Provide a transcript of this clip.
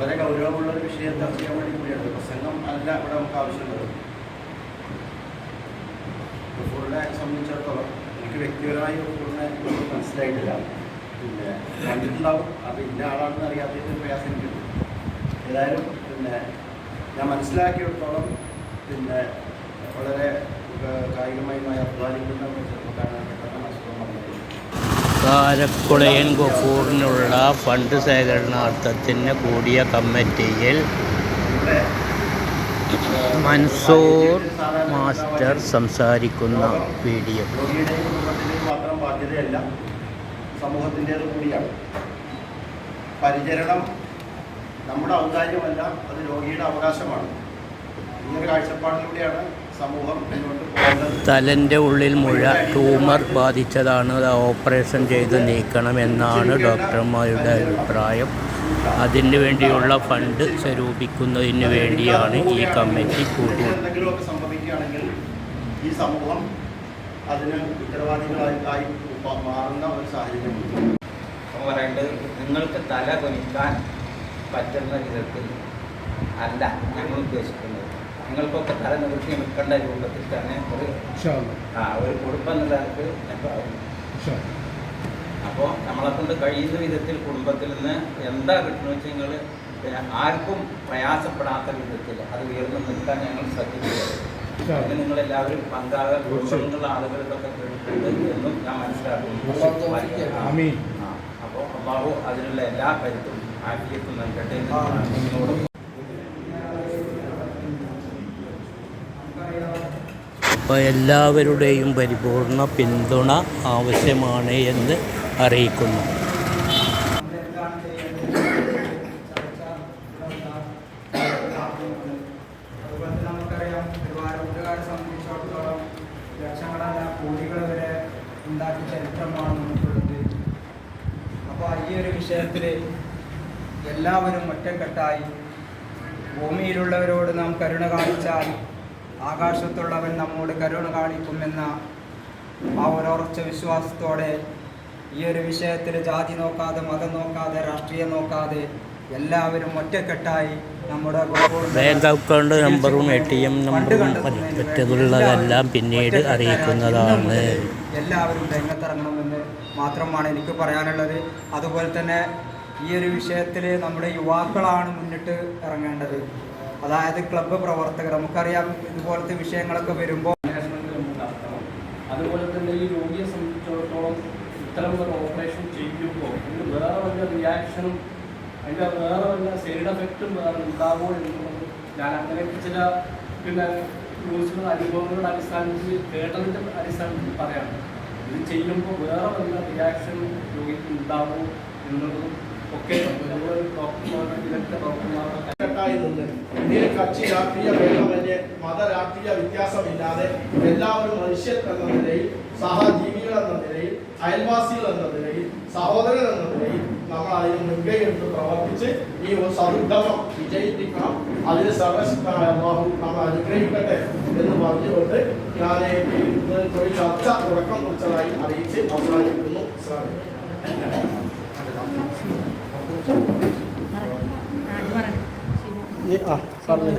വളരെ ഗൗരവമുള്ള ഒരു വിഷയം ചർച്ച ചെയ്യാൻ വേണ്ടി കൂടിയാണ്. പ്രസംഗം അല്ല ഇവിടെ നമുക്ക് ആവശ്യമുള്ളത്. ഗഫൂറിനെ സംബന്ധിച്ചിടത്തോളം എനിക്ക് വ്യക്തിപരമായി ഗഫൂറിനെ മനസ്സിലായിട്ടില്ല. പിന്നെ കണ്ടിട്ടുണ്ടാവും. അത് ഇന്ന ആളാണെന്ന് അറിയാത്തതിന്റെ പ്രയാസം എനിക്കുണ്ട്. ഏതായാലും പിന്നെ ഞാൻ മനസ്സിലാക്കിയിടത്തോളം പിന്നെ വളരെ കായികമായി അധ്വാനിക്കുന്ന കാരക്കുളയൻ ഗഫൂറിനുള്ള ഫണ്ട് ശേഖരണാർത്ഥത്തിന് കൂടിയ കമ്മിറ്റിയിൽ മൻസൂർ മാസ്റ്റർ സംസാരിക്കുന്ന വീഡിയോ. മാത്രം ബാധ്യതയല്ല സമൂഹത്തിന്റേത് കൂടിയാണ് പരിചരണം നമ്മുടെ ഔദാര്യമല്ല അത് രോഗിയുടെ അവകാശമാണ്. ഒരു കാഴ്ചപ്പാടിലൂടെയാണ് തലന്റെ ഉള്ളിൽ മുഴ ട്യൂമർ ബാധിച്ചതാണ്. അത് ഓപ്പറേഷൻ ചെയ്ത് നീക്കണമെന്നാണ് ഡോക്ടർമാരുടെ അഭിപ്രായം. അതിനു വേണ്ടിയുള്ള ഫണ്ട് സ്വരൂപിക്കുന്നതിന് വേണ്ടിയാണ് ഈ കമ്മിറ്റി കൂടിയത് ഈ സമൂഹം അതിന് ഉത്തരവാദികളായി ആയി മാറുന്ന ഒരു സാഹചര്യമുണ്ട് അപ്പോൾ പറയേണ്ടത് നിങ്ങൾക്ക് തല കൊനിക്കാൻ പറ്റുന്ന വിധത്തിൽ അല്ല ഞങ്ങൾ ഉദ്ദേശിക്കുന്നത്. നിങ്ങൾക്കൊക്കെ തല നിവൃത്തി നിൽക്കേണ്ട രൂപത്തിൽ തന്നെ ഒരു ആ ഒരു കുടുംബം നിലനിൽക്ക് ഞങ്ങൾക്ക് അപ്പോൾ നമ്മളെ കൊണ്ട് കഴിയുന്ന വിധത്തിൽ കുടുംബത്തിൽ നിന്ന് എന്താ കിട്ടുന്നത് വെച്ചാൽ നിങ്ങൾ പിന്നെ ആർക്കും പ്രയാസപ്പെടാത്ത വിധത്തിൽ അത് ഉയർന്നു നിൽക്കാൻ ഞങ്ങൾ ശ്രദ്ധിക്കുന്നത് അതിന് നിങ്ങളെല്ലാവരും പങ്കാകാൻ കുടുംബങ്ങളുള്ള ആളുകൾക്കൊക്കെ കേട്ടിട്ടുണ്ട് എന്നും ഞാൻ മനസ്സിലാക്കുന്നു. അപ്പോൾ അള്ളാഹു അതിനുള്ള എല്ലാ കരുത്തും ആക്കിയിട്ടും നൽകട്ടെ എന്ന് ഞാൻ നിങ്ങളോട് അപ്പോൾ എല്ലാവരുടെയും പരിപൂർണ പിന്തുണ ആവശ്യമാണ് എന്ന് അറിയിക്കുന്നു. ഈ ഒരു വിഷയത്തിൽ എല്ലാവരും ഒറ്റക്കെട്ടായി ഭൂമിയിലുള്ളവരോട് നാം കരുണ കാണിച്ചാൽ ആകാശത്തുള്ളവൻ നമ്മോട് കരുണ കാണിക്കുമെന്ന ആ ഒരോർച്ച വിശ്വാസത്തോടെ ഈ ഒരു വിഷയത്തിൽ ജാതി നോക്കാതെ മതം നോക്കാതെ രാഷ്ട്രീയം നോക്കാതെ എല്ലാവരും ഒറ്റക്കെട്ടായി നമ്മുടെ ബാങ്ക് അക്കൗണ്ട് നമ്പറും എ ടി എം നമ്പറും മറ്റുള്ളതെല്ലാം പിന്നീട് അറിയിക്കുന്നതാണ്. എല്ലാവരും രംഗത്തിറങ്ങണമെന്ന് മാത്രമാണ് എനിക്ക് പറയാനുള്ളത്. അതുപോലെ തന്നെ ഈ ഒരു വിഷയത്തിൽ നമ്മുടെ യുവാക്കളാണ് മുന്നിട്ട് ഇറങ്ങേണ്ടത്. അതായത് ക്ലബ്ബ് പ്രവർത്തകർ. നമുക്കറിയാം ഇതുപോലത്തെ വിഷയങ്ങളൊക്കെ വരുമ്പോൾ അതുപോലെ തന്നെ ഈ രോഗിയെ സംബന്ധിച്ചിടത്തോളം ഇത്തരം ഒരു ഓപ്പറേഷൻ ചെയ്യുമ്പോൾ അതിന് വേറെ വല്ല റിയാക്ഷനും അതിന്റെ വേറെ വല്ല സൈഡ് എഫക്റ്റും വേറെ ഉണ്ടാകുമോ എന്നുള്ളത് ഞാൻ അങ്ങനെയൊക്കെ ചില പിന്നെ ന്യൂസുകൾ അനുഭവങ്ങളുടെ അടിസ്ഥാനത്തിൽ കേട്ടതിന്റെ അടിസ്ഥാനത്തിൽ പറയാം ഇത് ചെയ്യുമ്പോൾ വേറെ വല്ല റിയാക്ഷൻ രോഗിക്ക് ഉണ്ടാകുമോ എന്നുള്ളതും ഒക്കെ ഡോക്ടർമാരുടെ വിദഗ്ധ ഡോക്ടർമാരുടെ നിന്ന് ഇതിൽ കക്ഷി രാഷ്ട്രീയ ഭേദമന്യേ മത രാഷ്ട്രീയ വ്യത്യാസമില്ലാതെ എല്ലാവരും മനുഷ്യർ എന്ന നിലയിൽ സഹജീവികൾ എന്ന നിലയിൽ അയൽവാസികൾ എന്ന നിലയിൽ സഹോദരൻ എന്ന നിലയിൽ നമ്മൾ അതിന് മുൻകൈയെടുത്ത് പ്രവർത്തിച്ച് ഈ സൗഹൃദം വിജയിപ്പിക്കണം. അതിന് സർവശക്തനായ അള്ളാഹു നമ്മൾ അനുഗ്രഹിക്കട്ടെ എന്ന് പറഞ്ഞുകൊണ്ട് ഞാൻ തൊഴിൽ ചർച്ച തുടക്കം കുറിച്ചതായി അറിയിച്ച് അവസാനിക്കുന്നു സാറേ ആ പറഞ്ഞു